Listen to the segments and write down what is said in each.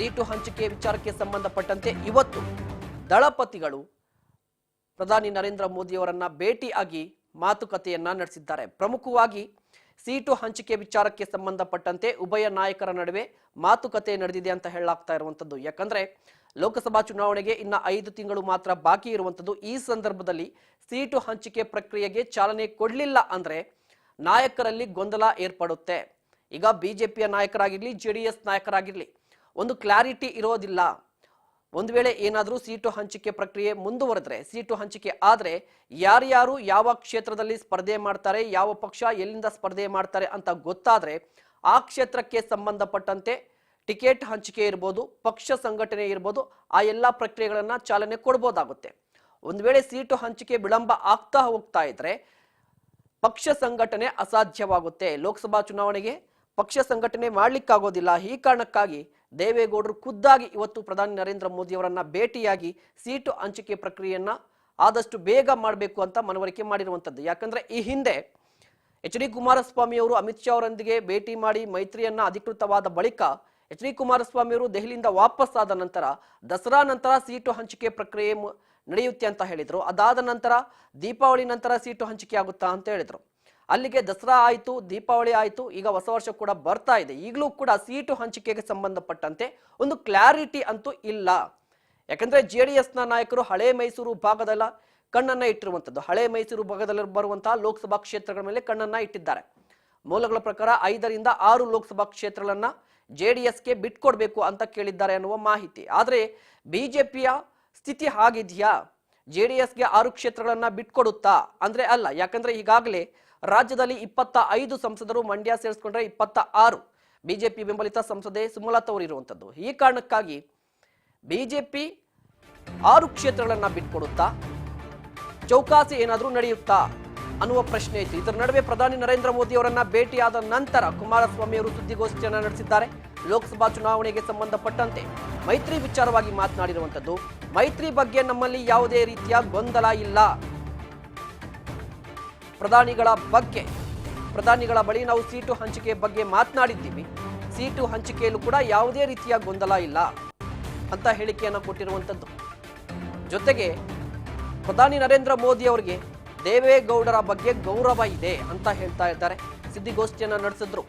Seat ಹಂಚಿಕೆ ವಿಚಾರಕ್ಕೆ ಸಂಬಂಧಪಟ್ಟಂತೆ ಇವತ್ತು ದಳಪತಿಗಳು ಪ್ರಧಾನಿ ನರೇಂದ್ರ ಮೋದಿಯವರನ್ನ ಭೇಟಿಯಾಗಿ ಮಾತುಕತೆಯನ್ನ ನಡೆಸಿದ್ದಾರೆ. ಪ್ರಮುಖವಾಗಿ ಸೀಟು ಹಂಚಿಕೆ ವಿಚಾರಕ್ಕೆ ಸಂಬಂಧಪಟ್ಟಂತೆ ಉಭಯ ನಾಯಕರ ನಡುವೆ ಮಾತುಕತೆ ನಡೆದಿದೆ ಅಂತ ಹೇಳಲಾಗ್ತಾ ಇರುವಂತದ್ದು. ಯಾಕಂದ್ರೆ ಲೋಕಸಭಾ ಚುನಾವಣೆಗೆ ಇನ್ನ ಐದು ತಿಂಗಳು ಮಾತ್ರ ಬಾಕಿ ಇರುವಂತದ್ದು. ಈ ಸಂದರ್ಭದಲ್ಲಿ ಸೀಟು ಹಂಚಿಕೆ ಪ್ರಕ್ರಿಯೆಗೆ ಚಾಲನೆ ಕೊಡ್ಲಿಲ್ಲ ಅಂದ್ರೆ ನಾಯಕರಲ್ಲಿ ಗೊಂದಲ ಏರ್ಪಡುತ್ತೆ. ಈಗ ಬಿಜೆಪಿಯ ನಾಯಕರಾಗಿರ್ಲಿ ಜೆ ಡಿ ಎಸ್ ನಾಯಕರಾಗಿರ್ಲಿ ಒಂದು ಕ್ಲಾರಿಟಿ ಇರೋದಿಲ್ಲ. ಒಂದು ವೇಳೆ ಏನಾದರೂ ಸೀಟು ಹಂಚಿಕೆ ಪ್ರಕ್ರಿಯೆ ಮುಂದುವರೆದ್ರೆ, ಸೀಟು ಹಂಚಿಕೆ ಆದರೆ ಯಾರ್ಯಾರು ಯಾವ ಕ್ಷೇತ್ರದಲ್ಲಿ ಸ್ಪರ್ಧೆ ಮಾಡ್ತಾರೆ, ಯಾವ ಪಕ್ಷ ಎಲ್ಲಿಂದ ಸ್ಪರ್ಧೆ ಮಾಡ್ತಾರೆ ಅಂತ ಗೊತ್ತಾದರೆ ಆ ಕ್ಷೇತ್ರಕ್ಕೆ ಸಂಬಂಧಪಟ್ಟಂತೆ ಟಿಕೆಟ್ ಹಂಚಿಕೆ ಇರ್ಬೋದು, ಪಕ್ಷ ಸಂಘಟನೆ ಇರ್ಬೋದು, ಆ ಎಲ್ಲ ಪ್ರಕ್ರಿಯೆಗಳನ್ನು ಚಾಲನೆ ಕೊಡ್ಬೋದಾಗುತ್ತೆ. ಒಂದು ವೇಳೆ ಸೀಟು ಹಂಚಿಕೆ ವಿಳಂಬ ಆಗ್ತಾ ಹೋಗ್ತಾ ಇದ್ರೆ ಪಕ್ಷ ಸಂಘಟನೆ ಅಸಾಧ್ಯವಾಗುತ್ತೆ. ಲೋಕಸಭಾ ಚುನಾವಣೆಗೆ ಪಕ್ಷ ಸಂಘಟನೆ ಮಾಡಲಿಕ್ಕಾಗೋದಿಲ್ಲ. ಈ ಕಾರಣಕ್ಕಾಗಿ ದೇವೇಗೌಡರು ಖುದ್ದಾಗಿ ಇವತ್ತು ಪ್ರಧಾನಿ ನರೇಂದ್ರ ಮೋದಿ ಅವರನ್ನ ಭೇಟಿಯಾಗಿ ಸೀಟು ಹಂಚಿಕೆ ಪ್ರಕ್ರಿಯೆಯನ್ನ ಆದಷ್ಟು ಬೇಗ ಮಾಡಬೇಕು ಅಂತ ಮನವರಿಕೆ ಮಾಡಿರುವಂತದ್ದು. ಯಾಕಂದ್ರೆ ಈ ಹಿಂದೆ ಎಚ್ ಡಿ ಕುಮಾರಸ್ವಾಮಿ ಅವರು ಅಮಿತ್ ಶಾ ಅವರೊಂದಿಗೆ ಭೇಟಿ ಮಾಡಿ ಮೈತ್ರಿಯನ್ನ ಅಧಿಕೃತವಾದ ಬಳಿಕ ಎಚ್ ಡಿ ಕುಮಾರಸ್ವಾಮಿ ಅವರು ದೆಹಲಿಯಿಂದ ವಾಪಸ್ ಆದ ನಂತರ ದಸರಾ ನಂತರ ಸೀಟು ಹಂಚಿಕೆ ಪ್ರಕ್ರಿಯೆ ನಡೆಯುತ್ತೆ ಅಂತ ಹೇಳಿದರು. ಅದಾದ ನಂತರ ದೀಪಾವಳಿ ನಂತರ ಸೀಟು ಹಂಚಿಕೆ ಆಗುತ್ತಾ ಅಂತ ಹೇಳಿದ್ರು. ಅಲ್ಲಿಗೆ ದಸರಾ ಆಯಿತು, ದೀಪಾವಳಿ ಆಯಿತು, ಈಗ ಹೊಸ ವರ್ಷ ಕೂಡ ಬರ್ತಾ ಇದೆ. ಈಗಲೂ ಕೂಡ ಸೀಟು ಹಂಚಿಕೆಗೆ ಸಂಬಂಧಪಟ್ಟಂತೆ ಒಂದು ಕ್ಲಾರಿಟಿ ಅಂತೂ ಇಲ್ಲ. ಯಾಕಂದ್ರೆ ಜೆ ಡಿ ಎಸ್ನ ನಾಯಕರು ಹಳೆ ಮೈಸೂರು ಭಾಗದಲ್ಲ, ಕಣ್ಣನ್ನ ಇಟ್ಟಿರುವಂಥದ್ದು. ಹಳೆ ಮೈಸೂರು ಭಾಗದಲ್ಲಿ ಬರುವಂತಹ ಲೋಕಸಭಾ ಕ್ಷೇತ್ರಗಳ ಮೇಲೆ ಕಣ್ಣನ್ನ ಇಟ್ಟಿದ್ದಾರೆ. ಮೂಲಗಳ ಪ್ರಕಾರ ಐದರಿಂದ ಆರು ಲೋಕಸಭಾ ಕ್ಷೇತ್ರಗಳನ್ನು ಜೆ ಡಿ ಎಸ್ಗೆ ಬಿಟ್ಕೊಡ್ಬೇಕು ಅಂತ ಕೇಳಿದ್ದಾರೆ ಅನ್ನುವ ಮಾಹಿತಿ. ಆದರೆ ಬಿಜೆಪಿಯ ಸ್ಥಿತಿ ಹಾಗಿದೆಯಾ? ಜೆ ಡಿ ಎಸ್ಗೆ ಆರು ಕ್ಷೇತ್ರಗಳನ್ನು ಬಿಟ್ಕೊಡುತ್ತಾ? ಅಂದ್ರೆ ಅಲ್ಲ, ಯಾಕಂದ್ರೆ ಈಗಾಗಲೇ ರಾಜ್ಯದಲ್ಲಿ ಇಪ್ಪತ್ತ ಐದು ಸಂಸದರು ಮಂಡ್ಯ ಸೇರಿಸ್ಕೊಂಡ್ರೆ ಇಪ್ಪತ್ತ ಆರು. ಬಿಜೆಪಿ ಬೆಂಬಲಿತ ಸಂಸದೆ ಸುಮಲತಾ ಅವರು ಇರುವಂತದ್ದು ಈ ಕಾರಣಕ್ಕಾಗಿ ಬಿಜೆಪಿ ಆರು ಕ್ಷೇತ್ರಗಳನ್ನ ಬಿಟ್ಕೊಡುತ್ತಾ ಚೌಕಾಸಿ ಏನಾದರೂ ನಡೆಯುತ್ತಾ ಅನ್ನುವ ಪ್ರಶ್ನೆ ಇತ್ತು ಇದರ ನಡುವೆ ಪ್ರಧಾನಿ ನರೇಂದ್ರ ಮೋದಿ ಅವರನ್ನ ಭೇಟಿಯಾದ ನಂತರ ಕುಮಾರಸ್ವಾಮಿ ಅವರು ಸುದ್ದಿಗೋಷ್ಠಿಯನ್ನು ನಡೆಸಿದ್ದಾರೆ. ಲೋಕಸಭಾ ಚುನಾವಣೆಗೆ ಸಂಬಂಧಪಟ್ಟಂತೆ ಮೈತ್ರಿ ವಿಚಾರವಾಗಿ ಮಾತನಾಡಿರುವಂಥದ್ದು. ಮೈತ್ರಿ ಬಗ್ಗೆ ನಮ್ಮಲ್ಲಿ ಯಾವುದೇ ರೀತಿಯ ಗೊಂದಲ ಇಲ್ಲ. ಪ್ರಧಾನಿಗಳ ಬಗ್ಗೆ, ಪ್ರಧಾನಿಗಳ ಬಳಿ ನಾವು ಸೀಟು ಹಂಚಿಕೆ ಬಗ್ಗೆ ಮಾತನಾಡಿದ್ದೀವಿ. ಸೀಟು ಹಂಚಿಕೆಯಲ್ಲೂ ಕೂಡ ಯಾವುದೇ ರೀತಿಯ ಗೊಂದಲ ಇಲ್ಲ ಅಂತ ಹೇಳಿಕೆಯನ್ನು ಕೊಟ್ಟಿರುವಂಥದ್ದು ಜೊತೆಗೆ ಪ್ರಧಾನಿ ನರೇಂದ್ರ ಮೋದಿ ಅವರಿಗೆ ದೇವೇಗೌಡರ ಬಗ್ಗೆ ಗೌರವ ಇದೆ ಅಂತ ಹೇಳ್ತಾ ಇದ್ದಾರೆ. ಸುದ್ದಿಗೋಷ್ಠಿಯನ್ನು ನಡೆಸಿದ್ರು.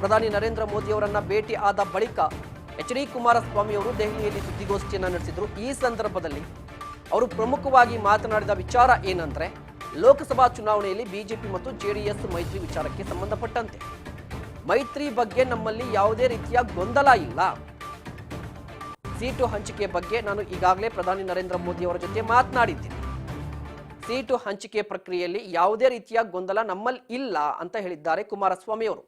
ಪ್ರಧಾನಿ ನರೇಂದ್ರ ಮೋದಿ ಅವರನ್ನ ಭೇಟಿ ಆದ ಬಳಿಕ ಎಚ್ ಡಿ ಕುಮಾರಸ್ವಾಮಿ ಅವರು ದೆಹಲಿಯಲ್ಲಿ ಸುದ್ದಿಗೋಷ್ಠಿಯನ್ನು ನಡೆಸಿದ್ರು. ಈ ಸಂದರ್ಭದಲ್ಲಿ ಅವರು ಪ್ರಮುಖವಾಗಿ ಮಾತನಾಡಿದ ವಿಚಾರ ಏನಂದ್ರೆ ಲೋಕಸಭಾ ಚುನಾವಣೆಯಲ್ಲಿ ಬಿಜೆಪಿ ಮತ್ತು ಜೆಡಿಎಸ್ ಮೈತ್ರಿ ವಿಚಾರಕ್ಕೆ ಸಂಬಂಧಪಟ್ಟಂತೆ. ಮೈತ್ರಿ ಬಗ್ಗೆ ನಮ್ಮಲ್ಲಿ ಯಾವುದೇ ರೀತಿಯ ಗೊಂದಲ ಇಲ್ಲ. ಸೀಟು ಹಂಚಿಕೆ ಬಗ್ಗೆ ನಾನು ಈಗಾಗಲೇ ಪ್ರಧಾನಿ ನರೇಂದ್ರ ಮೋದಿ ಅವರ ಜೊತೆ ಮಾತನಾಡಿದ್ದೇನೆ. ಸೀಟು ಹಂಚಿಕೆ ಪ್ರಕ್ರಿಯೆಯಲ್ಲಿ ಯಾವುದೇ ರೀತಿಯ ಗೊಂದಲ ನಮ್ಮಲ್ಲಿ ಇಲ್ಲ ಅಂತ ಹೇಳಿದ್ದಾರೆ ಕುಮಾರಸ್ವಾಮಿ ಅವರು.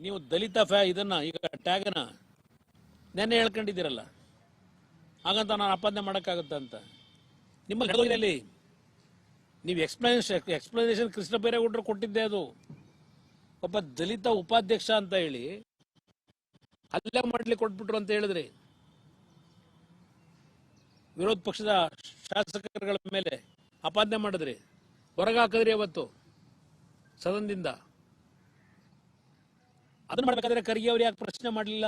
ನೀವು ದಲಿತ ಫ್ಯಾ ಇದನ್ನ ಈಗ ಟ್ಯಾಗನ ನೆನ್ನೆ ಹೇಳ್ಕೊಂಡಿದ್ದೀರಲ್ಲ. ಹಾಗಂತ ನಾನು ಅಪಾದನೆ ಮಾಡೋಕ್ಕಾಗುತ್ತ ಅಂತ ನಿಮ್ಮ ನೀವು ಎಕ್ಸ್ಪ್ಲನೇಷನ್ ಎಕ್ಸ್ಪ್ಲನೇಷನ್ ಕೃಷ್ಣ ಬೈರೇಗೌಡರು ಕೊಟ್ಟಿದ್ದೆ ಅದು. ಒಬ್ಬ ದಲಿತ ಉಪಾಧ್ಯಕ್ಷ ಅಂತ ಹೇಳಿ ಅಲ್ಲೇ ಮಾಡ್ಲಿಕ್ಕೆ ಕೊಟ್ಬಿಟ್ರು ಅಂತ ಹೇಳಿದ್ರಿ. ವಿರೋಧ ಪಕ್ಷದ ಶಾಸಕರುಗಳ ಮೇಲೆ ಅಪಾದನೆ ಮಾಡಿದ್ರಿ. ಹೊರಗಾಕಿದ್ರಿ ಅವತ್ತು, ಸದನದಿಂದ. ಅದನ್ನ ಮಾಡ್ಬೇಕಾದ್ರೆ ಖರ್ಗೆ ಅವ್ರು ಯಾಕೆ ಪ್ರಶ್ನೆ ಮಾಡಲಿಲ್ಲ?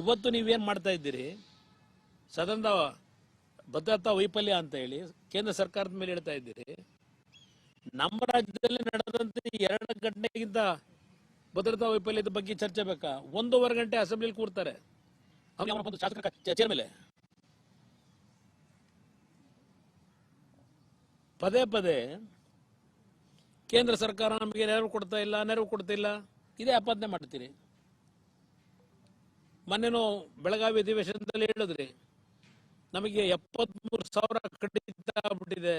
ಇವತ್ತು ನೀವೇನ್ ಮಾಡ್ತಾ ಇದ್ದೀರಿ? ಸದನದ ಭದ್ರತಾ ವೈಫಲ್ಯ ಅಂತ ಹೇಳಿ ಕೇಂದ್ರ ಸರ್ಕಾರದ ಮೇಲೆ ಹೇಳ್ತಾ ಇದ್ದೀರಿ. ನಮ್ಮ ರಾಜ್ಯದಲ್ಲಿ ನಡೆದಂತೆ ಎರಡು ಗಂಟೆಗಿಂತ ಭದ್ರತಾ ವೈಫಲ್ಯದ ಬಗ್ಗೆ ಚರ್ಚೆ ಬೇಕಾ? ಒಂದೂವರೆ ಗಂಟೆ ಅಸೆಂಬ್ಲಿ ಕೂರ್ತಾರೆ. ಶಾಸಕ ಚೇರ್ ಮೇಲೆ. ಪದೇ ಪದೇ ಕೇಂದ್ರ ಸರ್ಕಾರ ನಮಗೆ ನೆರವು ಕೊಡ್ತಾ ಇಲ್ಲ, ನೆರವು ಕೊಡ್ತಾ ಇಲ್ಲ. ಇದೇ ಅಪಾದನೆ ಮಾಡ್ತೀರಿ. ಮೊನ್ನೆನೂ ಬೆಳಗಾವಿ ಅಧಿವೇಶನದಲ್ಲಿ ಹೇಳಿದ್ರಿ, ನಮಗೆ ಎಪ್ಪತ್ಮೂರು ಸಾವಿರ ಕಡಿತ ಆಗ್ಬಿಟ್ಟಿದೆ.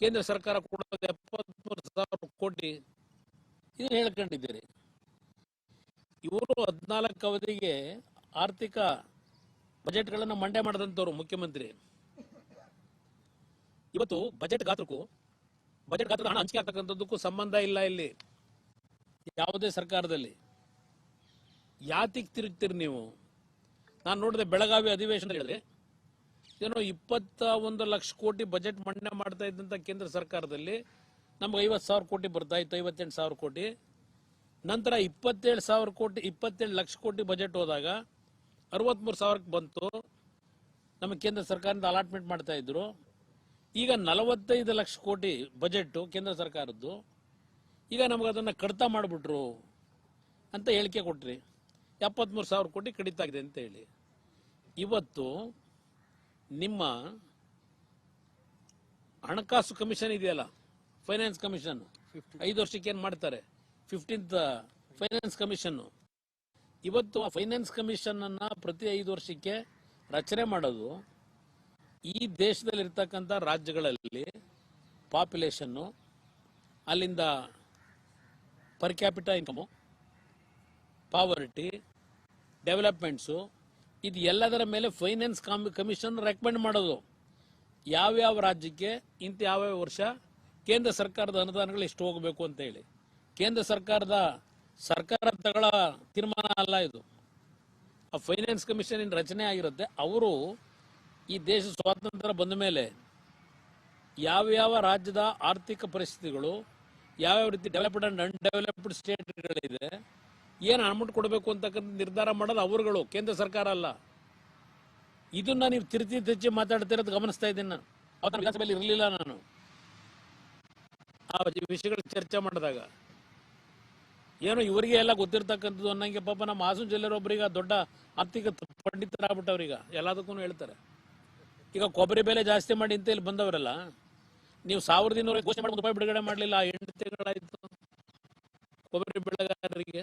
ಕೇಂದ್ರ ಸರ್ಕಾರ ಕೊಡೋದು ಎಪ್ಪತ್ಮೂರು ಸಾವಿರ ಕೋಟಿ. ಇದನ್ನು ಹೇಳ್ಕೊಂಡಿದ್ದೀರಿ. ಇವರು ಹದಿನಾಲ್ಕು ಅವಧಿಗೆ ಆರ್ಥಿಕ ಬಜೆಟ್ಗಳನ್ನು ಮಂಡೆ ಮಾಡಿದಂಥವ್ರು ಮುಖ್ಯಮಂತ್ರಿ. ಇವತ್ತು ಬಜೆಟ್ ಗಾತ್ರಕ್ಕೂ, ಬಜೆಟ್ ಗಾತ್ರದ ಹಣ ಹಂಚಿಕೆ ಆಗ್ತಕ್ಕಂಥದ್ದಕ್ಕೂ ಸಂಬಂಧ ಇಲ್ಲ ಇಲ್ಲಿ. ಯಾವುದೇ ಸರ್ಕಾರದಲ್ಲಿ. ಯಾತಿಗೆ ತಿರುಗ್ತೀರಿ ನೀವು? ನಾನು ನೋಡಿದೆ ಬೆಳಗಾವಿ ಅಧಿವೇಶನ ಹೇಳಿದ್ರೆ, ಏನೋ ಇಪ್ಪತ್ತ ಒಂದು ಲಕ್ಷ ಕೋಟಿ ಬಜೆಟ್ ಮಂಡನೆ ಮಾಡ್ತಾ ಇದ್ದಂತ ಕೇಂದ್ರ ಸರ್ಕಾರದಲ್ಲಿ ನಮ್ಗೆ ಐವತ್ತು ಸಾವಿರ ಕೋಟಿ ಬರ್ತಾ ಇತ್ತು ಐವತ್ತೆಂಟು ಸಾವಿರ ಕೋಟಿ. ನಂತರ ಇಪ್ಪತ್ತೇಳು ಸಾವಿರ ಕೋಟಿ, ಇಪ್ಪತ್ತೇಳು ಲಕ್ಷ ಕೋಟಿ ಬಜೆಟ್ ಹೋದಾಗ ಅರವತ್ತ್ಮೂರು ಸಾವಿರಕ್ಕೆ ಬಂತು. ನಮ್ಮ ಕೇಂದ್ರ ಸರ್ಕಾರದಿಂದ ಅಲಾಟ್ಮೆಂಟ್ ಮಾಡ್ತಾ ಇದ್ರು. ಈಗ ನಲವತ್ತೈದು ಲಕ್ಷ ಕೋಟಿ ಬಜೆಟ್ಟು ಕೇಂದ್ರ ಸರ್ಕಾರದ್ದು. ಈಗ ನಮ್ಗೆ ಅದನ್ನು ಕಡಿತ ಮಾಡಿಬಿಟ್ರು ಅಂತ ಹೇಳಿಕೆ ಕೊಟ್ರಿ. ಎಪ್ಪತ್ತ್ಮೂರು ಸಾವಿರ ಕೋಟಿ ಕಡಿತ ಆಗಿದೆ ಅಂತ ಹೇಳಿ. ಇವತ್ತು ನಿಮ್ಮ ಹಣಕಾಸು ಕಮಿಷನ್ ಇದೆಯಲ್ಲ ಫೈನಾನ್ಸ್ ಕಮಿಷನ್. ಐದು ವರ್ಷಕ್ಕೆ ಏನು ಮಾಡ್ತಾರೆ? ಫಿಫ್ಟೀನ್ತ್ ಫೈನಾನ್ಸ್ ಕಮಿಷನ್ನು ಇವತ್ತು ಆ ಫೈನಾನ್ಸ್ ಕಮಿಷನನ್ನು ಅನ್ನ ಪ್ರತಿ ಐದು ವರ್ಷಕ್ಕೆ ರಚನೆ ಮಾಡೋದು ಈ ದೇಶದಲ್ಲಿ ಇರ್ತಕ್ಕಂಥ ರಾಜ್ಯಗಳಲ್ಲಿ ಪಾಪ್ಯುಲೇಷನ್ನು ಅಲ್ಲಿಂದ per capital income poverty developments, ಇದು ಎಲ್ಲದರ ಮೇಲೆ ಫೈನಾನ್ಸ್ ಕಮಿಷನ್ ರೆಕಮೆಂಡ್ ಮಾಡೋದು. ಯಾವ್ಯಾವ ರಾಜ್ಯಕ್ಕೆ ಇಂಥ ಯಾವ್ಯಾವ ವರ್ಷ ಕೇಂದ್ರ ಸರ್ಕಾರದ ಅನುದಾನಗಳು ಎಷ್ಟು ಹೋಗಬೇಕು ಅಂತ ಹೇಳಿ ಕೇಂದ್ರ ಸರ್ಕಾರದ, ಸರ್ಕಾರ ತಗಳ ತೀರ್ಮಾನ ಅಲ್ಲ ಇದು. ಆ ಫೈನಾನ್ಸ್ ಕಮಿಷನ್ ಏನು ರಚನೆ ಆಗಿರುತ್ತೆ, ಅವರು ಈ ದೇಶ ಸ್ವಾತಂತ್ರ್ಯ ಬಂದ ಮೇಲೆ ಯಾವ್ಯಾವ ರಾಜ್ಯದ ಆರ್ಥಿಕ ಪರಿಸ್ಥಿತಿಗಳು, ಯಾವ್ಯಾವ ರೀತಿ ಡೆವಲಪ್ಡ್ ಅಂಡ್ ಅನ್ಡೆವಲಪ್ಡ್ ಸ್ಟೇಟ್ಗಳಿದೆ ಏನು ಅಮೌಂಟ್ ಕೊಡಬೇಕು ಅಂತಕ್ಕಂಥ ನಿರ್ಧಾರ ಮಾಡೋದು ಅವರುಗಳು, ಕೇಂದ್ರ ಸರ್ಕಾರ ಅಲ್ಲ. ಇದನ್ನ ನೀವು ತಿರುಚಿ ತಿರುಚಿ ಮಾತಾಡ್ತಿರೋದು ಗಮನಿಸ್ತಾ ಇದ್ದೀನಿ ನಾನು. ಅವತ್ತು ವಿಧಾನಸಭೆಯಲ್ಲಿ ಇರಲಿಲ್ಲ ನಾನು. ಆ ವಿಷಯಗಳ ಚರ್ಚೆ ಮಾಡಿದಾಗ. ಏನೋ ಇವರಿಗೆ ಎಲ್ಲ ಗೊತ್ತಿರ್ತಕ್ಕಂಥದ್ದು ಅನ್ನಂಗೆ ಪಾಪ ನಮ್ಮ ಹಾಸನ ಜಿಲ್ಲೆಯೊಬ್ಬರಿಗೆ ದೊಡ್ಡ ಆರ್ಥಿಕ ಪಂಡಿತರಾಗ್ಬಿಟ್ಟವ್ರೀಗ. ಎಲ್ಲದಕ್ಕೂ ಹೇಳ್ತಾರೆ. ಈಗ ಕೊಬ್ಬರಿ ಬೆಲೆ ಜಾಸ್ತಿ ಮಾಡಿ ಅಂತ ಇಲ್ಲಿ ಬಂದವರಲ್ಲ, ನೀವು ಸಾವಿರದ ಇನ್ನೂರ ಘೋಷಣೆ ಮಾಡಿ ರೂಪಾಯಿ ಬಿಡುಗಡೆ ಮಾಡಲಿಲ್ಲ ಎಂಟು ತಿಂಗಳಾಯಿತು. ಕೊಬ್ಬರಿ ಬೆಳೆಗಾರರಿಗೆ.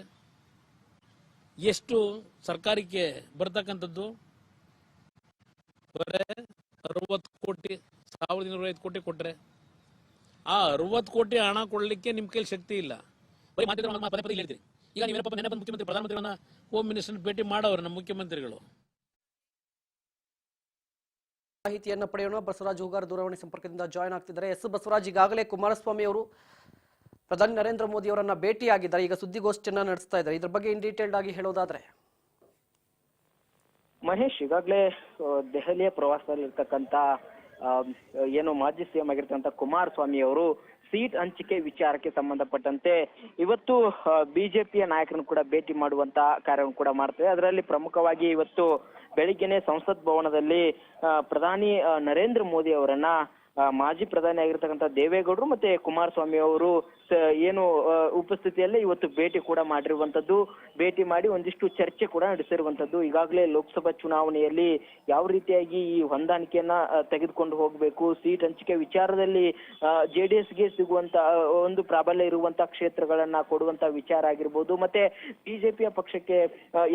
ಎಷ್ಟು ಸರ್ಕಾರಕ್ಕೆ ಬರ್ತಕ್ಕಂಥದ್ದು? ಬರೇ ಅರವತ್ತು ಕೋಟಿ, ಸಾವಿರದ ಇನ್ನೂರ ಐದು ಕೋಟಿ ಕೊಟ್ರೆ. ಆ ಅರವತ್ತು ಕೋಟಿ ಹಣ ಕೊಡ್ಲಿಕ್ಕೆ ನಿಮ್ ಕೈಲಿ ಶಕ್ತಿ ಇಲ್ಲ. ಹೇಳ್ತೀರಿ. ಈಗ ನೀವು ಪಾಪ ನೆನ್ನೆ ಮುಖ್ಯಮಂತ್ರಿ, ಪ್ರಧಾನಮಂತ್ರಿಗಳನ್ನ ಹೋಮ್ ಮಿನಿಸ್ಟರ್ ಭೇಟಿ ಮಾಡವ್ರೆ ನಮ್ಮ ಮುಖ್ಯಮಂತ್ರಿಗಳು. ಮಾಹಿತಿಯನ್ನು ಪಡೆಯೋಣ. ಬಸವರಾಜ್ ಹೂಗಾರ್ ದೂರವಾಣಿ ಸಂಪರ್ಕದಿಂದ ಜಾಯ್ನ್ ಆಗ್ತಿದ್ದಾರೆ. ಎಸ್ ಬಸವರಾಜ್ ಈಗಾಗಲೇ ಕುಮಾರಸ್ವಾಮಿ ಅವರು ಪ್ರಧಾನಿ ನರೇಂದ್ರ ಮೋದಿ ಅವರನ್ನ ಭೇಟಿಯಾಗಿದ್ದಾರೆ. ಈಗ ಸುದ್ದಿಗೋಷ್ಠಿಯನ್ನ ನಡೆಸ್ತಾ ಇದ್ದಾರೆ. ಇದ್ರ ಬಗ್ಗೆ ಇನ್ ಡೀಟೇಲ್ಡ್ ಆಗಿ ಹೇಳೋದಾದ್ರೆ. ಮಹೇಶ್, ಈಗಾಗಲೇ ದೆಹಲಿಯ ಪ್ರವಾಸದಲ್ಲಿರ್ತಕ್ಕಂಥ ಏನು ಮಾಜಿ ಸಿಎಂ ಆಗಿರ್ತಕ್ಕಂಥ ಕುಮಾರಸ್ವಾಮಿ ಅವರು ಸೀಟ್ ಹಂಚಿಕೆ ವಿಚಾರಕ್ಕೆ ಸಂಬಂಧಪಟ್ಟಂತೆ ಇವತ್ತು ಬಿಜೆಪಿಯ ನಾಯಕರನ್ನು ಕೂಡ ಭೇಟಿ ಮಾಡುವಂತ ಕಾರ್ಯವನ್ನು ಕೂಡ ಮಾಡ್ತೇವೆ ಅದರಲ್ಲಿ ಪ್ರಮುಖವಾಗಿ ಇವತ್ತು ಬೆಳಿಗ್ಗೆನೆ ಸಂಸತ್ ಭವನದಲ್ಲಿ ಪ್ರಧಾನಿ ನರೇಂದ್ರ ಮೋದಿ ಅವರನ್ನ ಮಾಜಿ ಪ್ರಧಾನಿ ಆಗಿರ್ತಕ್ಕಂಥ ದೇವೇಗೌಡರು ಮತ್ತೆ ಕುಮಾರಸ್ವಾಮಿ ಅವರು ಏನು ಉಪಸ್ಥಿತಿಯಲ್ಲೇ ಇವತ್ತು ಭೇಟಿ ಕೂಡ ಮಾಡಿರುವಂತದ್ದು ಭೇಟಿ ಮಾಡಿ ಒಂದಿಷ್ಟು ಚರ್ಚೆ ಕೂಡ ನಡೆಸಿರುವಂತದ್ದು ಈಗಾಗಲೇ ಲೋಕಸಭಾ ಚುನಾವಣೆಯಲ್ಲಿ ಯಾವ ರೀತಿಯಾಗಿ ಈ ಹೊಂದಾಣಿಕೆಯನ್ನ ತೆಗೆದುಕೊಂಡು ಹೋಗಬೇಕು? ಸೀಟ್ ಹಂಚಿಕೆ ವಿಚಾರದಲ್ಲಿ ಜೆ ಡಿ ಎಸ್ಗೆ ಸಿಗುವಂತ ಒಂದು ಪ್ರಾಬಲ್ಯ ಇರುವಂತಹ ಕ್ಷೇತ್ರಗಳನ್ನ ಕೊಡುವಂತ ವಿಚಾರ ಆಗಿರ್ಬೋದು, ಮತ್ತೆ ಬಿಜೆಪಿಯ ಪಕ್ಷಕ್ಕೆ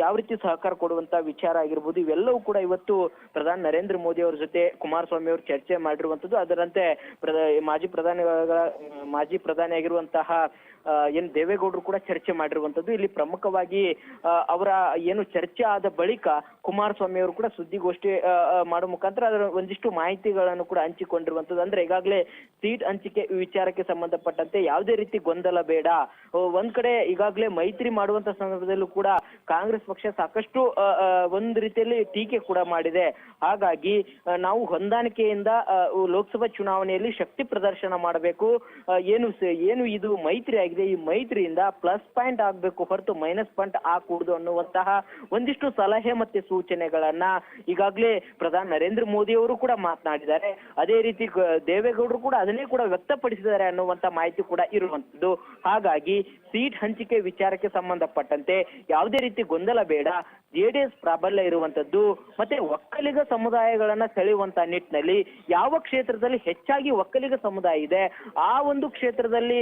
ಯಾವ ರೀತಿ ಸಹಕಾರ ಕೊಡುವಂತ ವಿಚಾರ ಆಗಿರ್ಬೋದು, ಇವೆಲ್ಲವೂ ಕೂಡ ಇವತ್ತು ಪ್ರಧಾನಿ ನರೇಂದ್ರ ಮೋದಿ ಅವರ ಜೊತೆ ಕುಮಾರಸ್ವಾಮಿ ಅವರು ಚರ್ಚೆ ಮಾಡಿರುವಂತದ್ದು ಅದರಂತೆ ಮಾಜಿ ಪ್ರಧಾನಿಗಳ ಮಾಜಿ ಪ್ರಧಾನಿ ಆಗಿರುವಂತಹ ಆ, ಏನ್ ದೇವೇಗೌಡರು ಕೂಡ ಚರ್ಚೆ ಮಾಡಿರುವಂತದ್ದು ಇಲ್ಲಿ ಪ್ರಮುಖವಾಗಿ ಅವರ ಏನು ಚರ್ಚೆ ಆದ ಬಳಿಕ ಕುಮಾರಸ್ವಾಮಿ ಅವರು ಕೂಡ ಸುದ್ದಿಗೋಷ್ಠಿ ಮಾಡುವ ಮುಖಾಂತರ ಅದರ ಒಂದಿಷ್ಟು ಮಾಹಿತಿಗಳನ್ನು ಕೂಡ ಹಂಚಿಕೊಂಡಿರುವಂತದ್ದು ಅಂದ್ರೆ ಈಗಾಗಲೇ ಸೀಟ್ ಹಂಚಿಕೆ ವಿಚಾರಕ್ಕೆ ಸಂಬಂಧಪಟ್ಟಂತೆ ಯಾವುದೇ ರೀತಿ ಗೊಂದಲ ಬೇಡ. ಒಂದ್ ಕಡೆ ಈಗಾಗಲೇ ಮೈತ್ರಿ ಮಾಡುವಂತ ಸಂದರ್ಭದಲ್ಲೂ ಕೂಡ ಕಾಂಗ್ರೆಸ್ ಪಕ್ಷ ಸಾಕಷ್ಟು ಒಂದು ರೀತಿಯಲ್ಲಿ ಟೀಕೆ ಕೂಡ ಮಾಡಿದೆ. ಹಾಗಾಗಿ ನಾವು ಹೊಂದಾಣಿಕೆಯಿಂದ ಲೋಕಸಭಾ ಚುನಾವಣೆಯಲ್ಲಿ ಶಕ್ತಿ ಪ್ರದರ್ಶನ ಮಾಡಬೇಕು. ಏನು ಏನು ಇದು ಮೈತ್ರಿ ಆಗಿದೆ. ಈ ಮೈತ್ರಿಯಿಂದ ಪ್ಲಸ್ ಪಾಯಿಂಟ್ ಆಗ್ಬೇಕು ಹೊರತು ಮೈನಸ್ ಪಾಯಿಂಟ್ ಆಗಕೂಡದು ಅನ್ನುವಂತಹ ಒಂದಿಷ್ಟು ಸಲಹೆ ಮತ್ತೆ ಸೂಚನೆಗಳನ್ನ ಈಗಾಗಲೇ ಪ್ರಧಾನಿ ನರೇಂದ್ರ ಮೋದಿ ಅವರು ಕೂಡ ಮಾತನಾಡಿದ್ದಾರೆ. ಅದೇ ರೀತಿ ದೇವೇಗೌಡರು ಕೂಡ ಅದನ್ನೇ ಕೂಡ ವ್ಯಕ್ತಪಡಿಸಿದ್ದಾರೆ ಅನ್ನುವಂತ ಮಾಹಿತಿ ಕೂಡ ಇರುವಂತದ್ದು. ಹಾಗಾಗಿ ಸೀಟ್ ಹಂಚಿಕೆ ವಿಚಾರಕ್ಕೆ ಸಂಬಂಧಪಟ್ಟಂತೆ ಯಾವುದೇ ರೀತಿ ಗೊಂದಲ ಬೇಡ. ಜೆಡಿಎಸ್ ಪ್ರಾಬಲ್ಯ ಇರುವಂತದ್ದು ಮತ್ತೆ ಒಕ್ಕಲಿಗ ಸಮುದಾಯಗಳನ್ನ ಸೆಳೆಯುವಂತ ನಿಟ್ಟಿನಲ್ಲಿ ಯಾವ ಕ್ಷೇತ್ರದಲ್ಲಿ ಹೆಚ್ಚಾಗಿ ಒಕ್ಕಲಿಗ ಸಮುದಾಯ ಇದೆ, ಆ ಒಂದು ಕ್ಷೇತ್ರದಲ್ಲಿ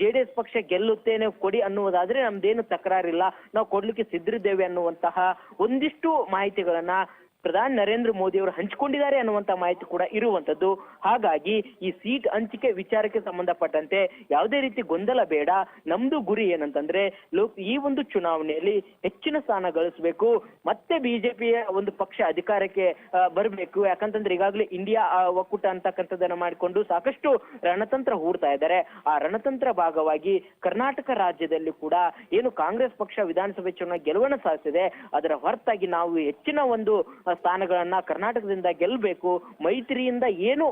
ಜೆಡಿಎಸ್ ಪಕ್ಷ ಗೆಲ್ಲುತ್ತೇನೆ ಕೊಡಿ ಅನ್ನುವುದಾದ್ರೆ ನಮ್ದೇನು ತಕರಾರಿಲ್ಲ. ನಾವು ಕೊಡ್ಲಿಕ್ಕೆ ಸಿದ್ಧರಿದ್ದೇವೆ ಅನ್ನುವಂತಹ ಒಂದಿಷ್ಟು ಮಾಹಿತಿಗಳನ್ನ ಪ್ರಧಾನಿ ನರೇಂದ್ರ ಮೋದಿ ಅವರು ಹಂಚಿಕೊಂಡಿದ್ದಾರೆ ಅನ್ನುವಂತ ಮಾಹಿತಿ ಕೂಡ ಇರುವಂತದ್ದು. ಹಾಗಾಗಿ ಈ ಸೀಟ್ ಹಂಚಿಕೆ ವಿಚಾರಕ್ಕೆ ಸಂಬಂಧಪಟ್ಟಂತೆ ಯಾವುದೇ ರೀತಿ ಗೊಂದಲ ಬೇಡ. ನಮ್ದು ಗುರಿ ಏನಂತಂದ್ರೆ ಲೋಕ್, ಈ ಒಂದು ಚುನಾವಣೆಯಲ್ಲಿ ಹೆಚ್ಚಿನ ಸ್ಥಾನ ಗಳಿಸಬೇಕು. ಮತ್ತೆ ಬಿಜೆಪಿಯ ಒಂದು ಪಕ್ಷ ಅಧಿಕಾರಕ್ಕೆ ಬರಬೇಕು. ಯಾಕಂತಂದ್ರೆ ಈಗಾಗಲೇ ಇಂಡಿಯಾ ಒಕ್ಕೂಟ ಅಂತಕ್ಕಂಥದ್ದನ್ನ ಮಾಡಿಕೊಂಡು ಸಾಕಷ್ಟು ರಣತಂತ್ರ ಹೂಡ್ತಾ ಇದ್ದಾರೆ. ಆ ರಣತಂತ್ರ ಭಾಗವಾಗಿ ಕರ್ನಾಟಕ ರಾಜ್ಯದಲ್ಲಿ ಕೂಡ ಏನು ಕಾಂಗ್ರೆಸ್ ಪಕ್ಷ ವಿಧಾನಸಭೆ ಚುನಾವಣೆ ಗೆಲುವನ್ನು ಸಾಧಿಸಿದೆ. ಅದರ ಹೊರತಾಗಿ ನಾವು ಹೆಚ್ಚಿನ ಒಂದು ಸ್ಥಾನಗಳನ್ನ ಕರ್ನಾಟಕದಿಂದ ಗೆಲ್ಲಬೇಕು ಮೈತ್ರಿಯಿಂದ ಏನು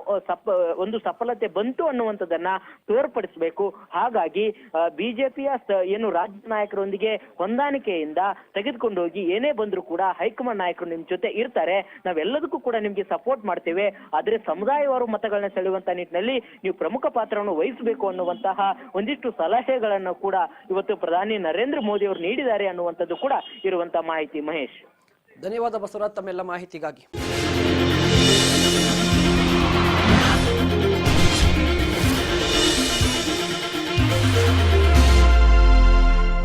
ಒಂದು ಸಫಲತೆ ಬಂತು ಅನ್ನುವಂಥದ್ದನ್ನ ತೋರ್ಪಡಿಸಬೇಕು. ಹಾಗಾಗಿ ಬಿಜೆಪಿಯ ಏನು ರಾಜ್ಯ ನಾಯಕರೊಂದಿಗೆ ಹೊಂದಾಣಿಕೆಯಿಂದ ತೆಗೆದುಕೊಂಡು ಹೋಗಿ ಏನೇ ಬಂದ್ರು ಕೂಡ ಹೈಕಮಾಂಡ್ ನಾಯಕರು ನಿಮ್ ಜೊತೆ ಇರ್ತಾರೆ. ನಾವೆಲ್ಲದಕ್ಕೂ ಕೂಡ ನಿಮ್ಗೆ ಸಪೋರ್ಟ್ ಮಾಡ್ತೇವೆ. ಆದ್ರೆ ಸಮುದಾಯವಾರು ಮತಗಳನ್ನ ಸೆಳೆಯುವಂತ ನಿಟ್ಟಿನಲ್ಲಿ ನೀವು ಪ್ರಮುಖ ಪಾತ್ರವನ್ನು ವಹಿಸಬೇಕು ಅನ್ನುವಂತಹ ಒಂದಿಷ್ಟು ಸಲಹೆಗಳನ್ನು ಕೂಡ ಇವತ್ತು ಪ್ರಧಾನಿ ನರೇಂದ್ರ ಮೋದಿ ಅವರು ನೀಡಿದ್ದಾರೆ ಅನ್ನುವಂಥದ್ದು ಕೂಡ ಇರುವಂತ ಮಾಹಿತಿ. ಮಹೇಶ್. ಧನ್ಯವಾದ ಬಸವರಾಜ್ ತಮ್ಮೆಲ್ಲ ಮಾಹಿತಿಗಾಗಿ.